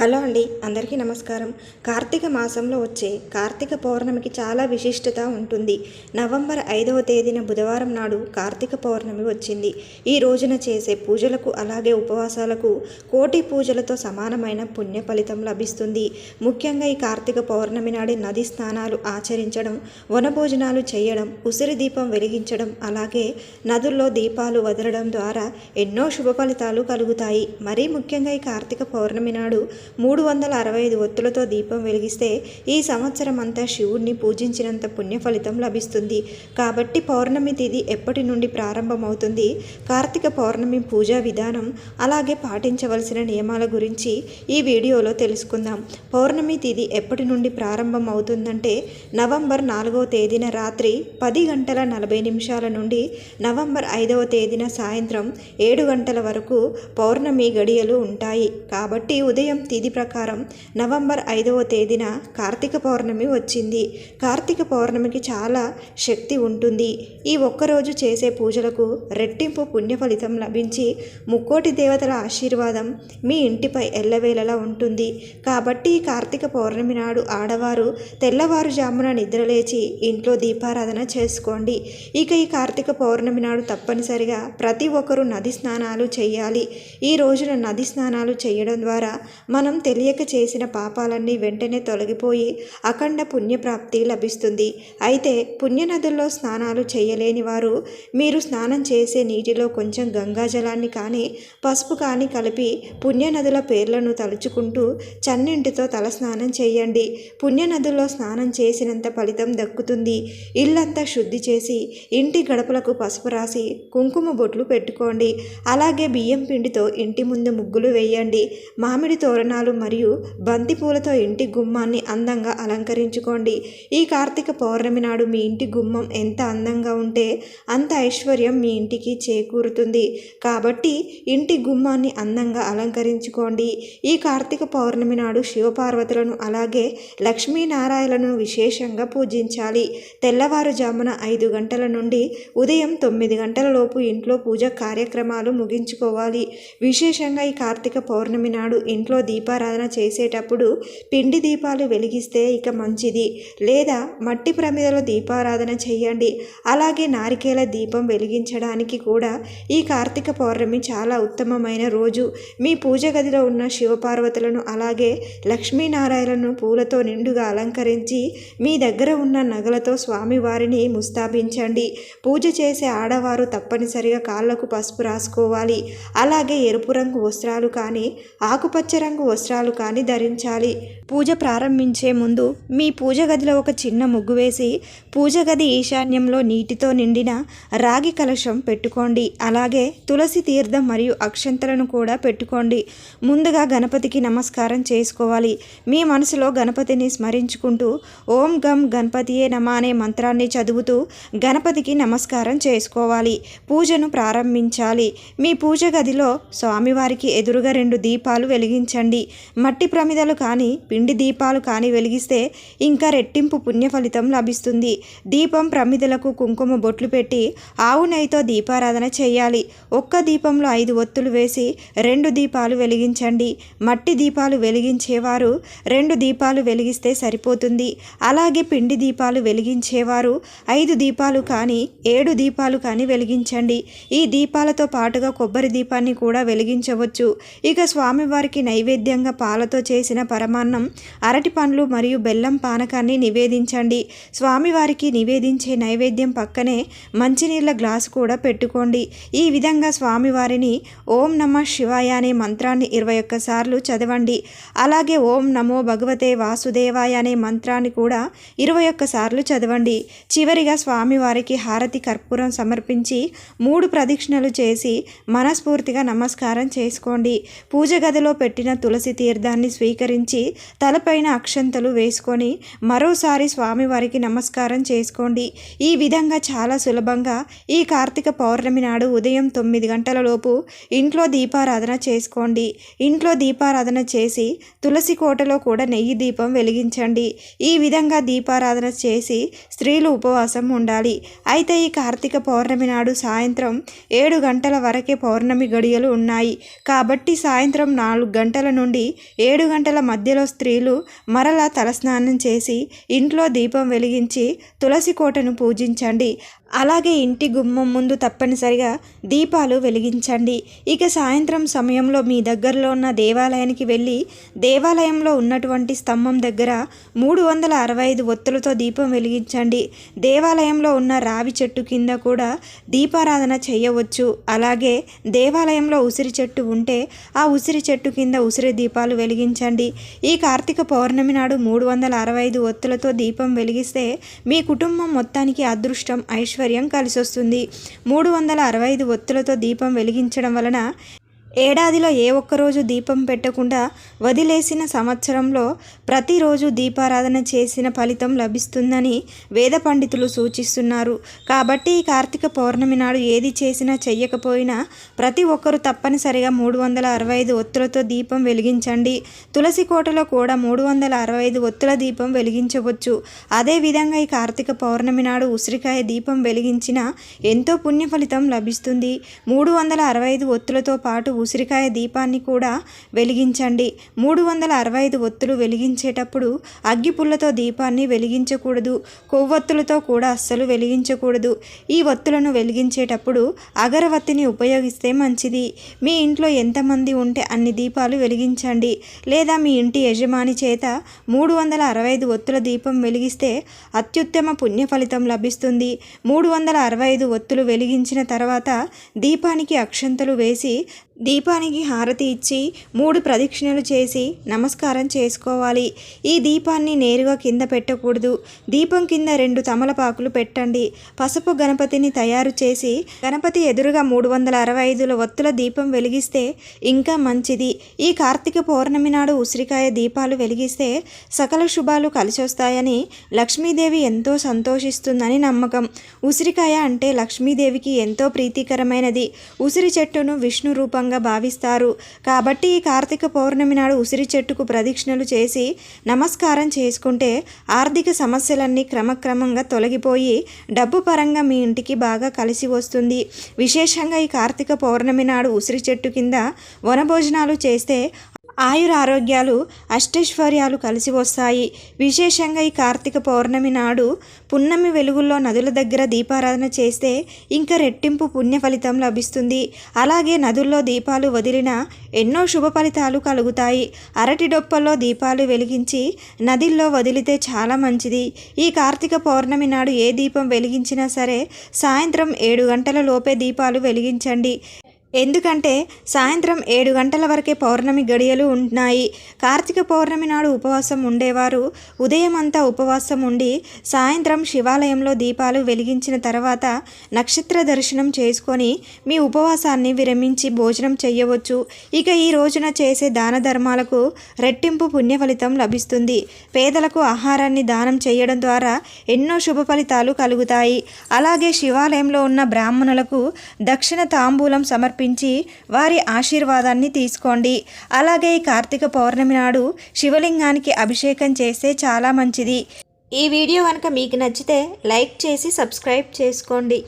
Hello అండి అందరికీ నమస్కారం. కార్తీక మాసంలో వచ్చే కార్తీక పౌర్ణమికి చాలా విశిష్టత ఉంటుంది. నవంబర్ ఐదవ తేదీన బుధవారం నాడు కార్తీక పౌర్ణమి వచ్చింది. ఈ రోజున చేసే పూజలకు అలాగే ఉపవాసాలకు కోటి పూజలతో సమానమైన పుణ్య ఫలితం లభిస్తుంది. ముఖ్యంగా ఈ కార్తీక పౌర్ణమి నాడి నది స్నానాలు ఆచరించడం వనభోజనాలు చేయడం ఉసిరి దీపం వెలిగించడం అలాగే నదుల్లో దీపాలు వదలడం ద్వారా ఎన్నో శుభ ఫలితాలు కలుగుతాయి. మరీ ముఖ్యంగా ఈ కార్తీక పౌర్ణమి నాడు మూడు వందల అరవై ఐదు ఒత్తులతో దీపం వెలిగిస్తే ఈ సంవత్సరం అంతా శివుణ్ణి పూజించినంత పుణ్య ఫలితం లభిస్తుంది. కాబట్టి పౌర్ణమి తిథి ఎప్పటి నుండి ప్రారంభమవుతుంది? కార్తీక పౌర్ణమి పూజా విధానం అలాగే పాటించవలసిన నియమాల గురించి ఈ వీడియోలో తెలుసుకుందాం. పౌర్ణమి తిథి ఎప్పటి నుండి ప్రారంభం అవుతుందంటే నవంబర్ నాలుగవ తేదీన రాత్రి పది గంటల నలభై నిమిషాల నుండి నవంబర్ ఐదవ తేదీన సాయంత్రం ఏడు గంటల వరకు పౌర్ణమి గడియలు ఉంటాయి. కాబట్టి ఉదయం తిథి ప్రకారం నవంబర్ ఐదవ తేదీన కార్తీక పౌర్ణమి వచ్చింది. కార్తీక పౌర్ణమికి చాలా శక్తి ఉంటుంది. ఈ ఒక్కరోజు చేసే పూజలకు రెట్టింపు పుణ్య ఫలితం లభించి ముక్కోటి దేవతల ఆశీర్వాదం మీ ఇంటిపై ఎల్లవేళలా ఉంటుంది. కాబట్టి ఈ కార్తీక పౌర్ణమి నాడు ఆడవారు తెల్లవారుజామున నిద్రలేచి ఇంట్లో దీపారాధన చేసుకోండి. ఇక ఈ కార్తీక పౌర్ణమి నాడు తప్పనిసరిగా ప్రతి ఒక్కరూ నది స్నానాలు చేయాలి. ఈ రోజున నది స్నానాలు చేయడం ద్వారా మనం తెలియక చేసిన పాపాలన్నీ వెంటనే తొలగిపోయి అఖండ పుణ్యప్రాప్తి లభిస్తుంది. అయితే పుణ్యనదుల్లో స్నానాలు చేయలేని వారు మీరు స్నానం చేసే నీటిలో కొంచెం గంగాజలాన్ని కానీ పసుపు కానీ కలిపి పుణ్యనదుల పేర్లను తలుచుకుంటూ చన్నింటితో తల స్నానం చేయండి. పుణ్యనదుల్లో స్నానం చేసినంత ఫలితం దక్కుతుంది. ఇల్లంతా శుద్ధి చేసి ఇంటి గడపలకు పసుపు రాసి కుంకుమ బొట్లు పెట్టుకోండి. అలాగే బియ్యం పిండితో ఇంటి ముందు ముగ్గులు వేయండి. మామిడి తోరణాలు మరియు బంతిపూలతో ఇంటి గుమ్మాన్ని అందంగా అలంకరించుకోండి. ఈ కార్తీక పౌర్ణమి నాడు మీ ఇంటి గుమ్మం ఎంత అందంగా ఉంటే అంత ఐశ్వర్యం మీ ఇంటికి చేకూరుతుంది. కాబట్టి ఇంటి గుమ్మాన్ని అందంగా అలంకరించుకోండి. ఈ కార్తీక పౌర్ణమి నాడు శివపార్వతులను అలాగే లక్ష్మీనారాయణను విశేషంగా పూజించాలి. తెల్లవారుజామున ఐదు గంటల నుండి ఉదయం తొమ్మిది గంటల లోపు ఇంట్లో పూజ కార్యక్రమాలు ముగించుకోవాలి. విశేషంగా ఈ కార్తీక పౌర్ణమి నాడు ఇంట్లో దీపారాధన చేసేటప్పుడు పిండి దీపాలు వెలిగిస్తే ఇక మంచిది. లేదా మట్టి ప్రమిదలో దీపారాధన చేయండి. అలాగే నారికేల దీపం వెలిగించడానికి కూడా ఈ కార్తీక పౌర్ణమి చాలా ఉత్తమమైన రోజు. మీ పూజ గదిలో ఉన్న శివపార్వతులను అలాగే లక్ష్మీనారాయణను పూలతో నిండుగా అలంకరించి మీ దగ్గర ఉన్న నగలతో స్వామివారిని ముస్తాబించండి. పూజ చేసే ఆడవారు తప్పనిసరిగా కాళ్ళకు పసుపు రాసుకోవాలి. అలాగే ఎరుపు రంగు వస్త్రాలు కానీ ఆకుపచ్చ రంగు వస్త్రాలు కానీ ధరించాలి. పూజ ప్రారంభించే ముందు మీ పూజ గదిలో ఒక చిన్న ముగ్గు వేసి పూజ గది ఈశాన్యంలో నీటితో నిండిన రాగి కలశం పెట్టుకోండి. అలాగే తులసి తీర్థం మరియు అక్షంతలను కూడా పెట్టుకోండి. ముందుగా గణపతికి నమస్కారం చేసుకోవాలి. మీ మనసులో గణపతిని స్మరించుకుంటూ ఓం గం గణపతియే నమ అనే మంత్రాన్ని చదువుతూ గణపతికి నమస్కారం చేసుకోవాలి. పూజను ప్రారంభించాలి. మీ పూజ గదిలో స్వామివారికి ఎదురుగా రెండు దీపాలు వెలిగించండి. మట్టి ప్రమిదలు కానీ పిండి దీపాలు కానీ వెలిగిస్తే ఇంకా రెట్టింపు పుణ్య ఫలితం లభిస్తుంది. దీపం ప్రమిదలకు కుంకుమ బొట్లు పెట్టి ఆవు నెయ్యితో దీపారాధన చేయాలి. ఒక్క దీపంలో ఐదు ఒత్తులు వేసి రెండు దీపాలు వెలిగించండి. మట్టి దీపాలు వెలిగించేవారు రెండు దీపాలు వెలిగిస్తే సరిపోతుంది. అలాగే పిండి దీపాలు వెలిగించేవారు ఐదు దీపాలు కానీ ఏడు దీపాలు కానీ వెలిగించండి. ఈ దీపాలతో పాటుగా కొబ్బరి దీపాన్ని కూడా వెలిగించవచ్చు. ఇక స్వామివారికి నైవేద్యంగా పాలతో చేసిన పరమాన్నం అరటి పండ్లు మరియు బెల్లం పానకాన్ని నివేదించండి. స్వామివారికి నివేదించే నైవేద్యం పక్కనే మంచినీళ్ళ గ్లాసు కూడా పెట్టుకోండి. ఈ విధంగా స్వామివారిని ఓం నమ శివాయ అనే మంత్రాన్ని ఇరవై ఒక్కసార్లు చదవండి. అలాగే ఓం నమో భగవతే వాసుదేవాయ అనే మంత్రాన్ని కూడా ఇరవై ఒక్కసార్లు చదవండి. చివరిగా స్వామివారికి హారతి కర్పూరం సమర్పించి మూడు ప్రదక్షిణలు చేసి మనస్ఫూర్తిగా నమస్కారం చేసుకోండి. పూజ గదిలో పెట్టిన తులసి తులసి తీర్థాన్ని స్వీకరించి తలపైన అక్షంతలు వేసుకొని మరోసారి స్వామివారికి నమస్కారం చేసుకోండి. ఈ విధంగా చాలా సులభంగా ఈ కార్తీక పౌర్ణమి నాడు ఉదయం తొమ్మిది గంటల లోపు ఇంట్లో దీపారాధన చేసుకోండి. ఇంట్లో దీపారాధన చేసి తులసి కోటలో కూడా నెయ్యి దీపం వెలిగించండి. ఈ విధంగా దీపారాధన చేసి స్త్రీలు ఉపవాసం ఉండాలి. అయితే ఈ కార్తీక పౌర్ణమి నాడు సాయంత్రం ఏడు గంటల వరకే పౌర్ణమి గడియలు ఉన్నాయి. కాబట్టి సాయంత్రం నాలుగు గంటల నుండి నుండి ఏడు గంటల మధ్యలో స్త్రీలు మరలా తలస్నానం చేసి ఇంట్లో దీపం వెలిగించి తులసి కోటను పూజించండి. అలాగే ఇంటి గుమ్మం ముందు తప్పనిసరిగా దీపాలు వెలిగించండి. ఇక సాయంత్రం సమయంలో మీ దగ్గరలో ఉన్న దేవాలయానికి వెళ్ళి దేవాలయంలో ఉన్నటువంటి స్తంభం దగ్గర మూడు వందల అరవై ఐదు ఒత్తులతో దీపం వెలిగించండి. దేవాలయంలో ఉన్న రావి చెట్టు కింద కూడా దీపారాధన చేయవచ్చు. అలాగే దేవాలయంలో ఉసిరి చెట్టు ఉంటే ఆ ఉసిరి చెట్టు కింద ఉసిరి దీపాలు వెలిగించండి. ఈ కార్తీక పౌర్ణమి నాడు మూడు వందల అరవై ఐదు ఒత్తులతో దీపం వెలిగిస్తే మీ కుటుంబం మొత్తానికి అదృష్టం ఐశ్వర్యం ఐశ్వర్యం కలిసొస్తుంది. మూడు వందల అరవై ఐదు ఒత్తులతో దీపం వెలిగించడం వలన ఏడాదిలో ఏ ఒక్కరోజు దీపం పెట్టకుండా వదిలేసిన సంవత్సరంలో ప్రతిరోజు దీపారాధన చేసిన ఫలితం లభిస్తుందని వేద పండితులు సూచిస్తున్నారు. కాబట్టి ఈ కార్తీక పౌర్ణమి నాడు ఏది చేసినా చెయ్యకపోయినా ప్రతి ఒక్కరూ తప్పనిసరిగా మూడు వందల అరవై ఐదు ఒత్తులతో దీపం వెలిగించండి. తులసి కోటలో కూడా మూడు వందల అరవై ఐదు ఒత్తుల దీపం వెలిగించవచ్చు. అదేవిధంగా ఈ కార్తీక పౌర్ణమి నాడు ఉసిరికాయ దీపం వెలిగించిన ఎంతో పుణ్య ఫలితం లభిస్తుంది. మూడు వందల అరవై ఐదు ఒత్తులతో పాటు ఉసిరికాయ దీపాన్ని కూడా వెలిగించండి. మూడు వందల అరవై ఐదు ఒత్తులు వెలిగించేటప్పుడు అగ్గిపుల్లతో దీపాన్ని వెలిగించకూడదు. కొవ్వొత్తులతో కూడా అస్సలు వెలిగించకూడదు. ఈ ఒత్తులను వెలిగించేటప్పుడు అగరవత్తిని ఉపయోగిస్తే మంచిది. మీ ఇంట్లో ఎంతమంది ఉంటే అన్ని దీపాలు వెలిగించండి. లేదా మీ ఇంటి యజమాని చేత మూడు వందల అరవై ఐదు ఒత్తుల దీపం వెలిగిస్తే అత్యుత్తమ పుణ్య ఫలితం లభిస్తుంది. మూడు వందల అరవై ఐదు ఒత్తులు వెలిగించిన తర్వాత దీపానికి అక్షంతలు వేసి దీపానికి హారతి ఇచ్చి మూడు ప్రదక్షిణలు చేసి నమస్కారం చేసుకోవాలి. ఈ దీపాన్ని నేరుగా కింద పెట్టకూడదు. దీపం కింద రెండు తమలపాకులు పెట్టండి. పసుపు గణపతిని తయారు చేసి గణపతి ఎదురుగా మూడు వందల అరవై ఐదుల ఒత్తుల దీపం వెలిగిస్తే ఇంకా మంచిది. ఈ కార్తీక పౌర్ణమి నాడు ఉసిరికాయ దీపాలు వెలిగిస్తే సకల శుభాలు కలిసొస్తాయని లక్ష్మీదేవి ఎంతో సంతోషిస్తుందని నమ్మకం. ఉసిరికాయ అంటే లక్ష్మీదేవికి ఎంతో ప్రీతికరమైనది. ఉసిరి చెట్టును విష్ణు రూపంగా ఉత్సవంగా భావిస్తారు. కాబట్టి ఈ కార్తీక పౌర్ణమి నాడు ఉసిరి చెట్టుకు ప్రదక్షిణలు చేసి నమస్కారం చేసుకుంటే ఆర్థిక సమస్యలన్నీ క్రమక్రమంగా తొలగిపోయి డబ్బు పరంగా మీ ఇంటికి బాగా కలిసి వస్తుంది. విశేషంగా ఈ కార్తీక పౌర్ణమి నాడు ఉసిరి చెట్టు కింద వనభోజనాలు చేస్తే ఆయుర ఆరోగ్యాలు అష్టైశ్వర్యాలు కలిసి వస్తాయి. విశేషంగా ఈ కార్తీక పౌర్ణమి నాడు పున్నమి వెలుగుల్లో నదుల దగ్గర దీపారాధన చేస్తే ఇంకా రెట్టింపు పుణ్య ఫలితం లభిస్తుంది. అలాగే నదుల్లో దీపాలు వదిలిన ఎన్నో శుభ ఫలితాలు కలుగుతాయి. అరటి డొప్పల్లో దీపాలు వెలిగించి నదిల్లో వదిలితే చాలా మంచిది. ఈ కార్తీక పౌర్ణమి నాడు ఏ దీపం వెలిగించినా సరే సాయంత్రం ఏడు గంటల లోపే దీపాలు వెలిగించండి. ఎందుకంటే సాయంత్రం ఏడు గంటల వరకే పౌర్ణమి గడియలు ఉన్నాయి. కార్తీక పౌర్ణమి నాడు ఉపవాసం ఉండేవారు. ఉదయం అంతా ఉపవాసం ఉండి సాయంత్రం శివాలయంలో దీపాలు వెలిగించిన తర్వాత నక్షత్ర దర్శనం చేసుకొని మీ ఉపవాసాన్ని విరమించి భోజనం చేయవచ్చు. ఇక ఈ రోజున చేసే దాన ధర్మాలకు రెట్టింపు పుణ్య ఫలితం లభిస్తుంది. పేదలకు ఆహారాన్ని దానం చేయడం ద్వారా ఎన్నో శుభ ఫలితాలు కలుగుతాయి. అలాగే శివాలయంలో ఉన్న బ్రాహ్మణులకు దక్షిణ తాంబూలం సమర్ప సమర్పించి వారి ఆశీర్వాదాన్ని తీసుకోండి. అలాగే ఈ కార్తీక పౌర్ణమి నాడు శివలింగానికి అభిషేకం చేస్తే చాలా మంచిది. ఈ వీడియో కనుక మీకు నచ్చితే లైక్ చేసి సబ్స్క్రైబ్ చేసుకోండి.